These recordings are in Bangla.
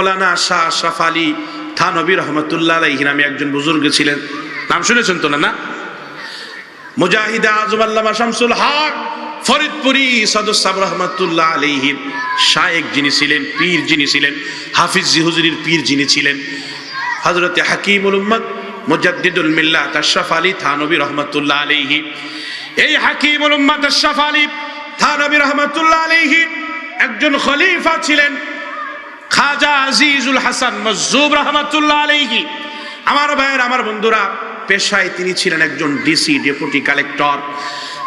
মৌলানা শাহ আশরাফ আলী থানবী রহমতুল্লাহ আলাইহি নামে একজন বুজুর্গ ছিলেন। নাম শুনেছেন তো না? মুজাহিদ আজম আল্লামা শামসুল হক ফরিদপুরি সদস্যাব রহমতুল্লাহ আলাইহির শায়েক যিনি ছিলেন, পীর যিনি ছিলেন, হাফিজ হুজুরির পীর যিনি ছিলেন হজরতে হাকিমুল উম্মদ মুজাদ্দিদুল মিল্লাত আশরাফ আলী থানবী রহমতুল্লাহ আলাইহি। এই হাকিমুল উম্মদ আশরাফ আলী থানবী রহমতুল্লাহ আলাইহি একজন খলিফা ছিলেন। খাজা আজিজুল হাসান মজুব রহমতুল্লাহ আলাইহি। আমার ভাইয়ের, আমার বন্ধুরা, পেশায় তিনি ছিলেন একজন DC, deputy collector.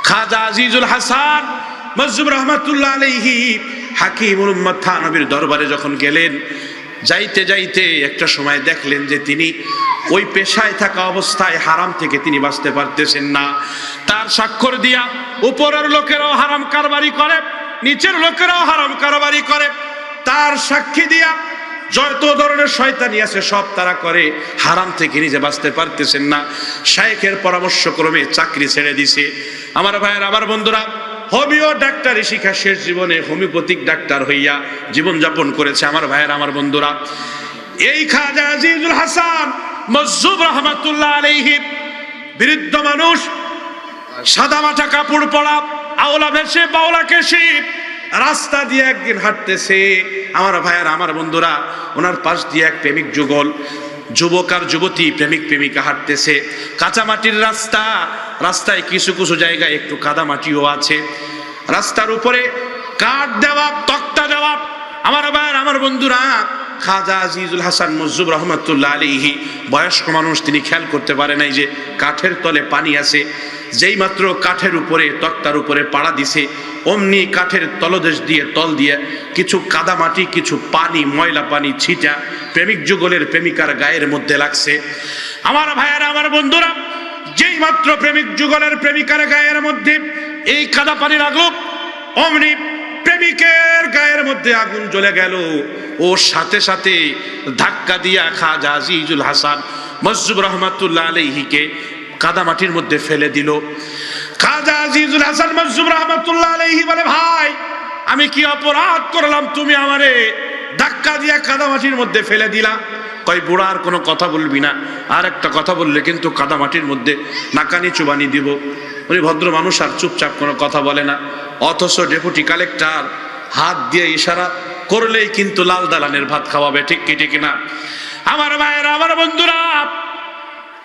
Khwaja Azizul Hasan Majzub রহমতুল্লাহ আলাইহি হাকিমুল উম্মদ থানবীর দরবারে যখন গেলেন, যাইতে যাইতে একটা সময় দেখলেন যে তিনি ওই পেশায় থাকা অবস্থায় হারাম থেকে তিনি বাঁচতে পারতেছেন না। তার স্বাক্ষর দিয়া উপরের লোকেরাও হারাম কারবারি করে, নিচের লোকেরাও হারাম কারবারি করে। তার সাক্ষী দিয়া যত ধরনের শয়তানি আছে, সব তারা করে। হারাম থেকে নিজে বাঁচতে পারতেছেন না। শায়েখের পরামর্শ ক্রমে চাকরি ছেড়ে দিছে। আমার ভাইয়ের, আমার বন্ধুরা, হোমিও ডাক্তারি শিক্ষা শেষ জীবনে হোমিওপ্যাথিক ডাক্তার হইয়া জীবনযাপন করেছে। আমার ভাইয়ের, আমার বন্ধুরা, এই খাজা আজিজুল হাসান মজুব রহমাতুল্লাহ আলাইহি, বৃদ্ধ মানুষ সাদা মাথা কাপড় পরা, আওলা ভেসে, বাওলা কেশি রাস্তা দিয়ে একদিন হাঁটতেছে আমার ভাইয়ার, আমার বন্ধুরা, ওনার পাশ দিয়ে এক প্রেমিক যুগল, যুবক আর যুবতী প্রেমিক প্রেমিকা হাঁটতেছে। কাঁচামাটির রাস্তা, রাস্তায় কিছু কিছু জায়গায় একটু কাদামাটিও আছে। রাস্তার উপরে কাঠ দেওয়া তক্তা দেওয়া আমার ভাইয়ার, আমার বন্ধুরা, খাজা আজিজুল হাসান মজুব রহমতুল্লাহ আলিহি বয়স্ক মানুষ, তিনি খেয়াল করতে পারে নাই যে কাঠের তলে পানি আছে। যেই মাত্র কাঠের উপরে, তক্তার উপরে পাড়া দিছে অমনি কাঠের তলদেশ দিয়ে, তল দিয়ে কিছু কাদামাটি কিছু পানি, ময়লা পানি ছিটা প্রেমিক যুগলের প্রেমিকার গায়ের মধ্যে লাগছে। আমার ভাইয়ারা, আমার বন্ধুরা, যেই মাত্র প্রেমিক যুগলের প্রেমিকার গায়ের মধ্যে এই কাদা পানি লাগল অমনি প্রেমিকের গায়ের মধ্যে আগুন জ্বলে গেল। ওর সাথে সাথে ধাক্কা দিয়া খাজা আজিজুল হাসান মসজুব রহমাতুল্লাহ আলহিকে কাদামাটির মধ্যে ফেলে দিল। খাজা আজিজুল হাসান মসজুব রহমাতুল্লাহ আলহি বলে, ভাই, আমি কি অপরাধ করলাম? তুমি আমারে ধাক্কা দিয়া কাদামাটির মধ্যে ফেলে দিলা। কয়, বুড়া, আর কোনো কথা বলবি না। আর একটা কথা বললে কিন্তু কাদামাটির মধ্যে নাকানি চুবানি দিব। উনি ভদ্র মানুষ, আর চুপচাপ কোনো কথা বলে না। অথচ ডেপুটি কালেক্টর হাত দিয়ে ইশারা করলেই কিন্তু লাল দালানের ভাত খাওয়াবে, ঠিক কি, ঠিক না? আমার ভাইয়েরা, আমার বন্ধুরা,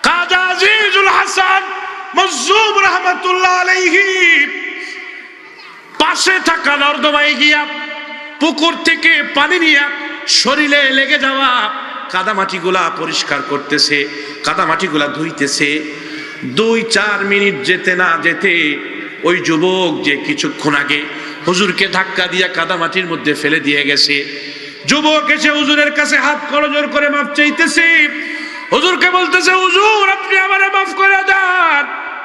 কাজা আজিজুল হাসান মজুব রহমতুল্লাহ পাশে থাকা নর্দমায় গিয়া পুকুর থেকে পানি নিয়ে শরীরে লেগে যাওয়া কাদামাটিগুলা পরিষ্কার করতেছে, কাদামাটিগুলা ধুইতেছে। দুই, চার মিনিট যেতে না যেতে ওই যুবক যে কিছুক্ষণ আগে হুজুরকে ধাক্কা দিয়া কাদামাটির মধ্যে ফেলে দিয়ে গেছে। যুবক এসে হুজুরের কাছে হাত করজোর করে মাপ চাইতেছে। হুজুরকে বলতেছে, হুজুর, আপনি আমারে মাফ করে দেন।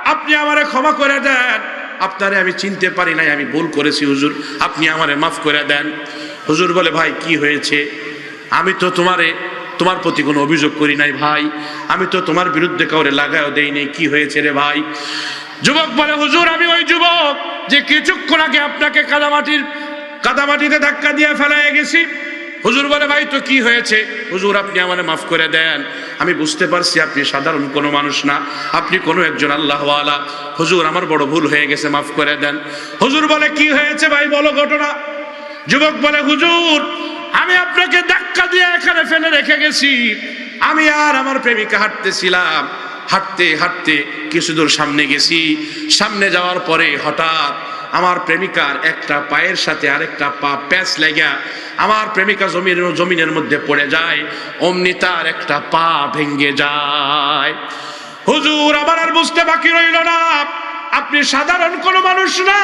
আপনি আমারে ক্ষমা করে দেন। আপনারে আমি চিনতে পারি নাই, আমি ভুল করেছি, হুজুর। আপনি আমারে মাফ করে দেন। হুজুর বলে, ভাই, কি হয়েছে? আমি তো তোমারে, তোমার প্রতি কোনো অভিযোগ করি নাই, ভাই। আমি তো তোমার বিরুদ্ধে কাউরে লাগায়ও দেই নাই। কি হয়েছে রে, ভাই? যুবক বলে, হুজুর, আমি ওই যুবক যে কিছুক্ষণ আগে আপনাকে কাদামাটির, কাদামাটিতে ধাক্কা দিয়ে ফেলায় গেছি। হুজুর বলে, ভাই, তো কি হয়েছে? হুজুর, আপনি আমার মাফ করে দেন। আমি বুঝতে পারছি আপনি সাধারণ কোনো মানুষ না। আপনি কোনো একজন আল্লাহওয়ালা। হুজুর, আমার বড় ভুল হয়ে গেছে, মাফ করে দেন। হুজুর বলে, কি হয়েছে ভাই, বলো ঘটনা? যুবক বলে, হুজুর, আমি আপনাকে ধাক্কা দিয়ে এখানে ফেলে রেখে গেছি। আমি আর আমার প্রেমিকা হাঁটতেছিলাম। হাঁটতে হাঁটতে কিছু দূর সামনে গেছি। সামনে যাওয়ার পরে হঠাৎ আমার প্রেমিকার একটা পায়ের সাথে আরেকটা পা প্যাচ লেগা আমার প্রেমিকা জমির জমিনের মধ্যে পড়ে যায়, অমনি তার একটা পা ভেঙ্গে যায়। হুজুর, আমার আর বুঝতে বাকি রইল না। আপনি সাধারণ কোনো মানুষ না।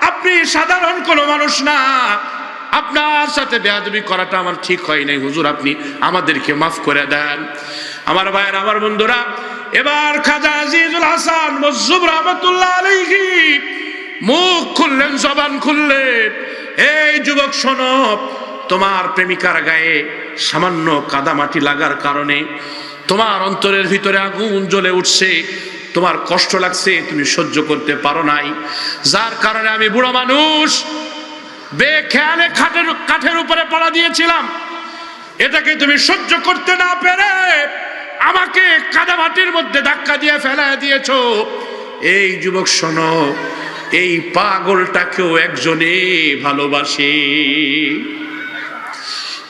আপনি সাধারণ কোনো মানুষ না। আপনার সাথে বেয়াদবি করাটা আমার ঠিক হয় নাই। হুজুর, আপনি আমাদেরকে মাফ করে দেন। আমার ভাইয়ের, আমার বন্ধুরা, এবার খাজা আজিজুল হাসান মজুব রহমতুল্লাহ আলাইহি মুখ খুললেন, জবান খুললেন। এই যুবক সনব তোমার প্রেমিকার গায়ে সামান্য কাদামাটি লাগার কারণে তোমার অন্তরের ভিতরে আগুন জ্বলে উঠছে। তোমার কষ্ট লাগছে, তুমি সহ্য করতে পারো নাই। যার কারণে আমি বুড়ো মানুষ, বেখেয়ালে খাটের, কাঠের উপরে পড়া দিয়েছিলাম। এটাকে তুমি সহ্য করতে না পেরে আমাকে কাদামাটির মধ্যে ধাক্কা দিয়ে ফেলা দিয়েছ। এই যুবক, শোনো এই পাগলটাকেও একজনে ভালোবাসে।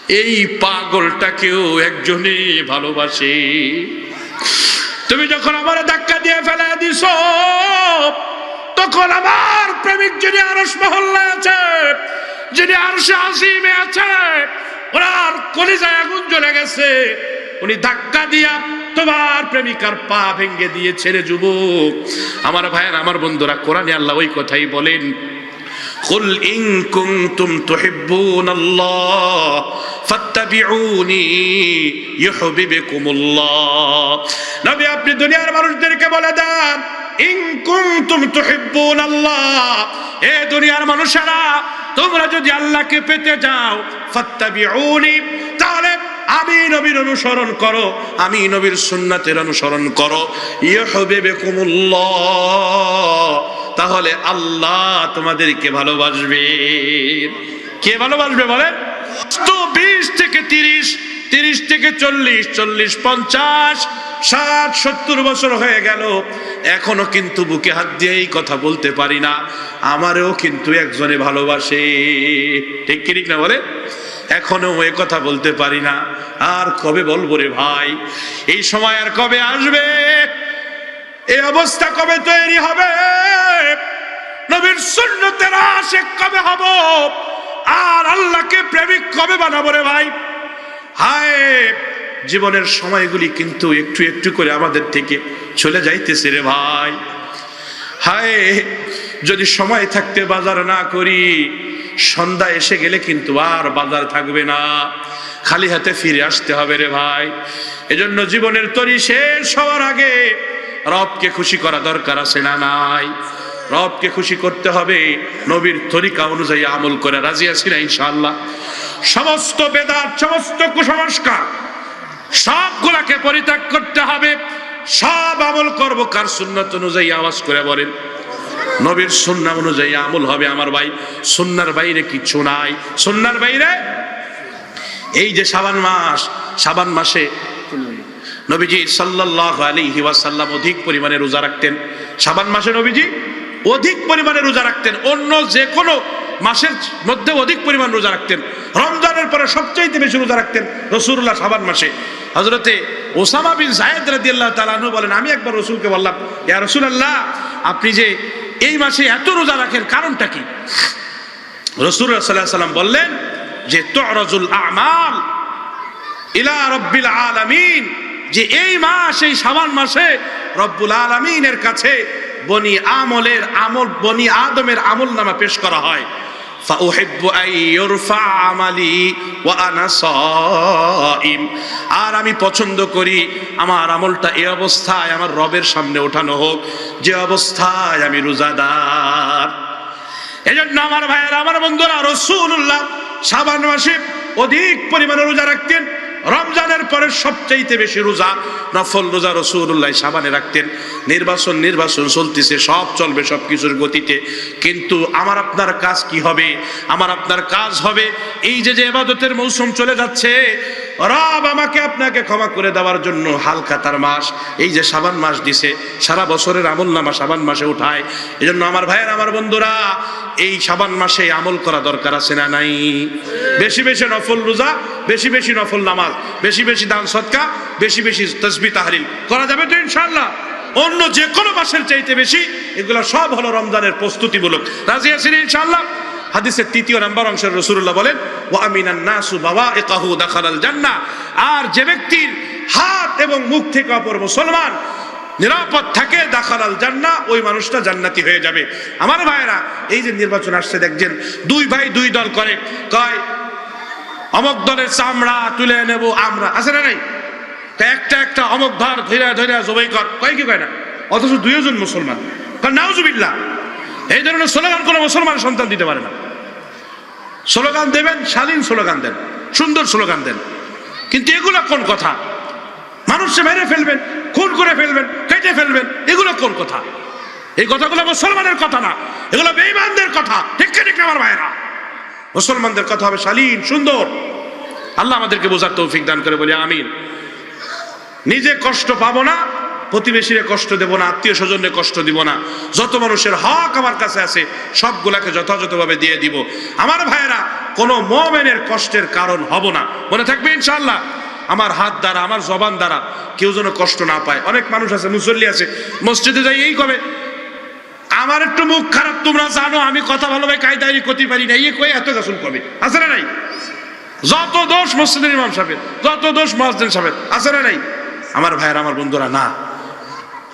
এই পাগলটাকেও একজনে ভালোবাসে। তুমি যখন আমার ধাক্কা দিয়ে ফেলা দিছ, তখন আমার প্রেমিক যিনি আরস মহল্লা আছে, যিনি আরশে আসিমে আছে, ওনার কলিজায় আগুন জ্বলে গেছে। উনি ধাক্কা দিয়া তোমার প্রেমিকার পা ভেঙ্গে দিয়ে ছেড়ে যুবক আমার ভাইয়ের আমার বন্ধুরা কোরআনে আল্লাহ ওই কথাই বলেন قل إن كنتم تحبون الله فاتبعوني يحببكم الله নবী আপনি দুনিয়ার মানুষদেরকে বলে দেন ইন কুনতুম তুহিব্বুন আল্লাহ এ দুনিয়ার মানুষেরা তোমরা যদি আল্লাহকে পেতে যাও ফাত্তাবিউনি তাহলে আমি নবীর অনুসরণ করো, আমি নবীর সুন্নাতের অনুসরণ করো। ইয়ে তাহলে আল্লাহ তোমাদেরকে ভালোবাসবে। কে ভালোবাসবে বলে বিশ থেকে তিরিশ তিরিশ থেকে চল্লিশ চল্লিশ পঞ্চাশ, ষাট, সত্তর বছর হয়ে গেল। এখনও কিন্তু বুকে হাত দিয়ে এই কথা বলতে পারি না। আমারও কিন্তু একজনে ভালোবাসে। ঠিক কি ঠিক না বলে? এখনও এ কথা বলতে পারি না। আর কবে বলব রে ভাই? এই সময় আর কবে আসবে? এই অবস্থা কবে তৈরি হবে? নবীর সুন্নতের আশেক কবে হব? আর আল্লাহকে প্রেমিক কবে বানাবো রে ভাই? হায়, জীবনের সময়গুলি কিন্তু একটু একটু করে আমাদের থেকে চলে যাইতেছে রে ভাই। হায়, যদি সময় থাকতে বাজার না করি সন্ধ্যা এসে গেলে কিন্তু আর বাজার থাকবে না। খালি হাতে ফিরে আসতে হবে রে ভাই। এজন্য জীবনের তরি শেষ হওয়ার আগে রবকে খুশি করা দরকার আছে না নাই? রবকে খুশি করতে হবে, নবীর তরিকা অনুযায়ী আমল করে রাজি আছি না ইনশাআল্লাহ। সমস্ত বেদাত, সমস্ত কুসংস্কার সবগুলাকে পরিত্যাগ করতে হবে। সব আমল করব কার সুন্নত অনুযায়ী আওয়াজ করে বলেন। নবীর সুন্না অনুযায়ী আমল হবে আমার ভাই। সুন্নার বাইরে কিছু নাই। সুন্নার বাইরে এই যে সাবান মাস, সাবান মাসে নবীজি সাল্লাল্লাহু আলাইহি ওয়াসাল্লাম অধিক পরিমাণে রোজা রাখতেন। সাবান মাসে নবীজি অধিক পরিমাণে রোজা রাখতেন। অন্য যে কোনো মাসের মধ্যে অধিক পরিমাণ রোজা রাখতেন। রমজানের পরে সবচাইতে বেশি রোজা রাখতেন রসুল্লাহ সাবান মাসে। হজরতে ওসামা বিন জায়েদ রাদিয়াল্লাহু তাআলা আনহু বলেন, আমি একবার রসুলকে বললাম, ইয়া রাসূলুল্লাহ, আপনি যে এই মাসে এত রোজা রাখেন কারণটা কি? রসুল্লাহ সাল্লাহ সাল্লাম বললেন যে, তরজুল আমাল ইলা রব্বিল আলামিন যে এই মাস, এই সাবান মাসে রব্বুল আলামিনের কাছে বনি আমলের আমল, বনি আদমের আমল নামা পেশ করা হয়। আর আমি পছন্দ করি আমার আমলটা এই অবস্থায় আমার রবের সামনে ওঠানো হোক, যে অবস্থায় আমি রোজাদার। এজন্য আমার ভাইয়েরা, আমার বন্ধুরা রসুল্লাহ সাবান মাসে অধিক পরিমাণে রোজা রাখতেন। রমজানের পরে সবচাইতে বেশি রোজা, নফল রোজা রসুল্লাহ সাবানে রাখতেন। নির্বাচন নির্বাচন চলতেছে, সব চলবে সব কিছুর গতিতে। কিন্তু আমার আপনার কাজ কি হবে? আমার আপনার কাজ হবে এই যে যে এবাদতের মৌসুম চলে যাচ্ছে রব আমাকে আপনাকে ক্ষমা করে দেওয়ার জন্য হালকা তার মাস, এই যে সাবান মাস দিছে, সারা বছরের আমল নামা সাবান মাসে উঠায়। এই জন্য আমার ভাইয়ের, আমার বন্ধুরা, এই সাবান মাসে আমল করা দরকার আছে না নাই? বেশি বেশি নফল রোজা, বেশি বেশি নফল নামাজ, বেশি বেশি দান সৎকা, বেশি বেশি তসবি তাহলিল। করা যাবে তো ইনশাল্লাহ অন্য যে কোনো মাসের চাইতে বেশি, এগুলো সব হলো রমজানের প্রস্তুতিমূলক। রাজি আছেন ইনশাল্লাহ হাদিসের তৃতীয় নাম্বার অংশের রসুল্লাহ বলেন ও আমিনান একাহু দাখালাল জান্নাহ আর যে ব্যক্তির হাত এবং মুখ থেকে অপর মুসলমান নিরাপদ থাকে দাখালাল জান্না, ওই মানুষটা জান্নাতি হয়ে যাবে। আমার ভাইয়েরা, এই যে নির্বাচন আসছে, দেখছেন, দুই ভাই দুই দল করে, কয়, অমক দলের চামড়া তুলে নেব আমরা। আছে না নাই? একটা একটা অমক ধর ধৈরা ধৈরা জবাই কর। কয় কি কয় না? অথচ দুইজন মুসলমান। কারণ নাউজুবিল্লাহ। এই ধরনের স্লোগান কোনো মুসলমান সন্তান দিতে পারে না। স্লোগান দেবেন শালীন স্লোগান দেন, সুন্দর স্লোগান দেন। কিন্তু এগুলো কোন কথা? মানুষকে মেরে ফেলবেন, খুন করে ফেলবেন, কেটে ফেলবেন, এগুলো কোন কথা? এই কথাগুলো মুসলমানের কথা না, এগুলো বেঈমানদের কথা। ঠিক ঠিক আমার ভাইরা মুসলমানদের কথা হবে শালীন, সুন্দর। আল্লাহ আমাদেরকে বোঝার তৌফিক দান করে বলি, আমিন। নিজে কষ্ট পাবো না প্রতিবেশীরে কষ্ট দেব না, আত্মীয় স্বজনে কষ্ট দিব না। যত মানুষের হক আমার কাছে আছে, সবগুলাকে যথাযথভাবে দিয়ে দিব। আমার ভাইয়েরা, কোনো মোমেনের কষ্টের কারণ হব না। মনে থাকবে ইনশাল্লাহ আমার হাত দ্বারা, আমার জবান দ্বারা কেউ যেন কষ্ট না পায়। অনেক মানুষ আছে, মুসল্লি আছে। মসজিদে যাই এই কবে? আমার একটু মুখ খারাপ, তোমরা জানো, আমি কথা ভালোভাবে কায়দায় করতে পারি না। এই কই এত গাছুন কবে? আছে না নাই? যত দোষ মসজিদের ইমাম সাহেবের, যত দোষ মসজিদ সাহেবের, আছে না নাই? আমার ভাইয়ের, আমার বন্ধুরা, না।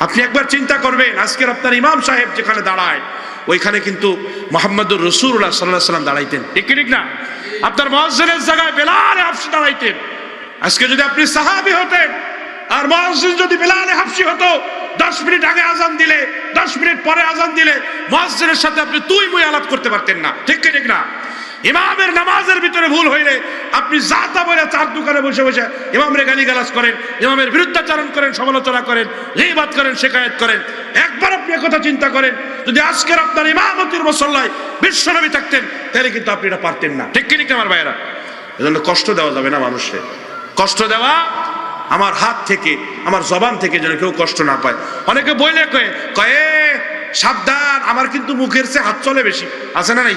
আপনি একবার চিন্তা করবেন, আজকের আপনার ইমাম সাহেব যেখানে দাঁড়ায়, ওইখানে কিন্তু মোহাম্মদুর রসুল্লাহ সাল্লাহ সাল্লাম দাঁড়াইতেন। ঠিক ঠিক না? আপনার মসজিদের জায়গায় বেলালে হাফসি দাঁড়াইতেন। আজকে যদি আপনি সাহাবি হতেন, আর মসজিদ যদি বেলালে হাফসি হতো, দশ মিনিট আগে আজান দিলে, দশ মিনিট পরে আজান দিলে মসজিদের সাথে আপনি তুই মুই আলাপ করতে পারতেন না। ঠিক ঠিক না? ইমামের নামাজের ভিতরে ভুল হইলে আপনি যা তা বলে চার দোকানে বসে বসে ইমামের গালি গালাজ করেন, ইমামের বিরুদ্ধাচারণ করেন, সমালোচনা করেন রিবাদ করেন শেখায়ত করেন। একবার আপনি কথা চিন্তা করেন, যদি আজকের আপনার ইমামতির মসল্লায় বিশ্বনবী থাকতেন, তাহলে কিন্তু আপনি এটা পারতেন না। ঠিক কিনা আমার ভাইয়েরা? এজন্য কষ্ট দেওয়া যাবে না মানুষকে। কষ্ট দেওয়া আমার হাত থেকে, আমার জবান থেকে যেন কেউ কষ্ট না পায়। অনেকে বইলে কয়ে কয়ে, সাবধান, আমার কিন্তু মুখের চেয়ে হাত চলে বেশি। আছে না নাই?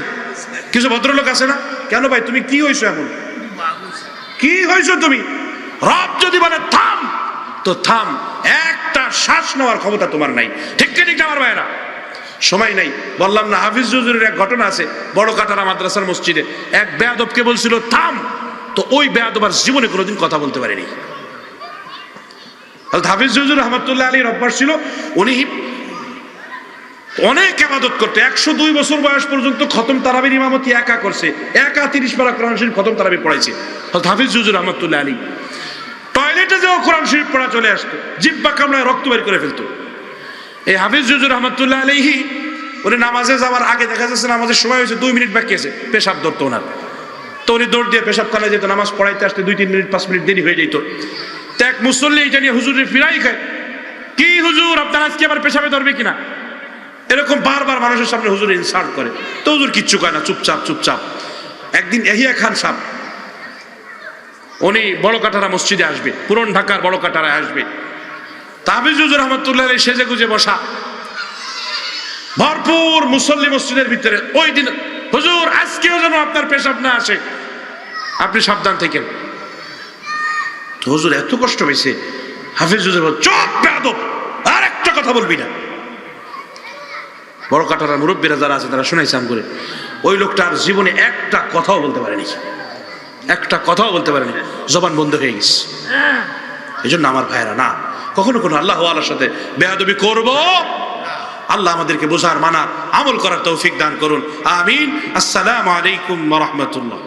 কিছু ভদ্রলোক আছে না? কেন ভাই, তুমি কি হয়েছো এমন? কি হয়েছো তুমি? রব যদি বলে, থাম, তো থাম, একটা শ্বাস নেওয়ার ক্ষমতা তোমার নাই। ঠিক ঠিক আমার ভাইরা সময় নাই। বললাম না, হাফিজ জুজুরের এক ঘটনা আছে বড় কাটারা মাদ্রাসার মসজিদে। এক বেয়াদবকে বলছিল, থাম। তো ওই বেয়াদব আর জীবনে কোনোদিন কথা বলতে পারেনি। হাফিজ জুজুর রহমতুল্লাহ আলী রব্বার ছিল, উনি অনেক আবাদত করতে, একশো দুই বছর বয়স পর্যন্ত খতম তারাবির ইমামতি একা করছে, একা তিরিশ পারা কোরআন শরীফ খতম তারাবি পড়াইছে। হাফিজ জুজুর রহমতুল্লাহ আলী টয়লেটে যেও কোরআন শরীফ পড়া চলে আসতো, জিব্বা কামড়ায় রক্ত বের করে ফেলতো। এই হাফিজ জুজুর রহমতুল্লাহ আলাইহি, উনি নামাজে যাওয়ার আগে দেখা যাচ্ছে নামাজের সময় হয়েছে, দুই মিনিট বাকি আছে, পেশাব ধরতো ওনার। তো উনি দৌড় দিয়ে পেশাব খানায় যেত, নামাজ পড়াইতে আসতে দুই তিন মিনিট, পাঁচ মিনিট দেরি হয়ে যেত এক মুসল্লি এটা নিয়ে হুজুরের ফিরাই খায়, কি হুজুর, আপনার আজকে আবার পেশাবে ধরবে কিনা? এরকম বারবার মানুষের সামনে হুজুর ইনসাল্ট করে। তো হুজুর কিচ্ছু কয় না, চুপচাপ চুপচাপ। একদিন এহিয়া খান সাহ উনি বড় কাটারা মসজিদে আসবে, পুরন ঢাকার বড় কাটারায় আসবে। তাবিজ হুজুর রহমতুল্লাহ সেজে গুজে বসা। ভরপুর মুসল্লি মসজিদের ভিতরে ওই দিন, হুজুর, আজকেও যেন আপনার পেশাব না আসে। আপনি সাবধান থেকেন। হুজুর এত কষ্ট পেয়েছে হাফিজ হুজুর চুপ আর একটা কথা বলবি না। বড় কাটারা মুরব্বীরা যারা আছে, তারা শোনাইছে করে ওই লোকটার জীবনে একটা কথাও বলতে পারেনি একটা কথাও বলতে পারেনি জবান বন্ধ হয়ে গেছে। এই জন্য আমার ভাইয়েরা, না, কখনো কোনো আল্লাহ আল্লাহর সাথে বেয়াদবি করব? আল্লাহ আমাদেরকে বোঝার মানা, আমল করার তৌফিক দান করুন। আমিন। আসসালামু আলাইকুম রহমতুল্লাহ।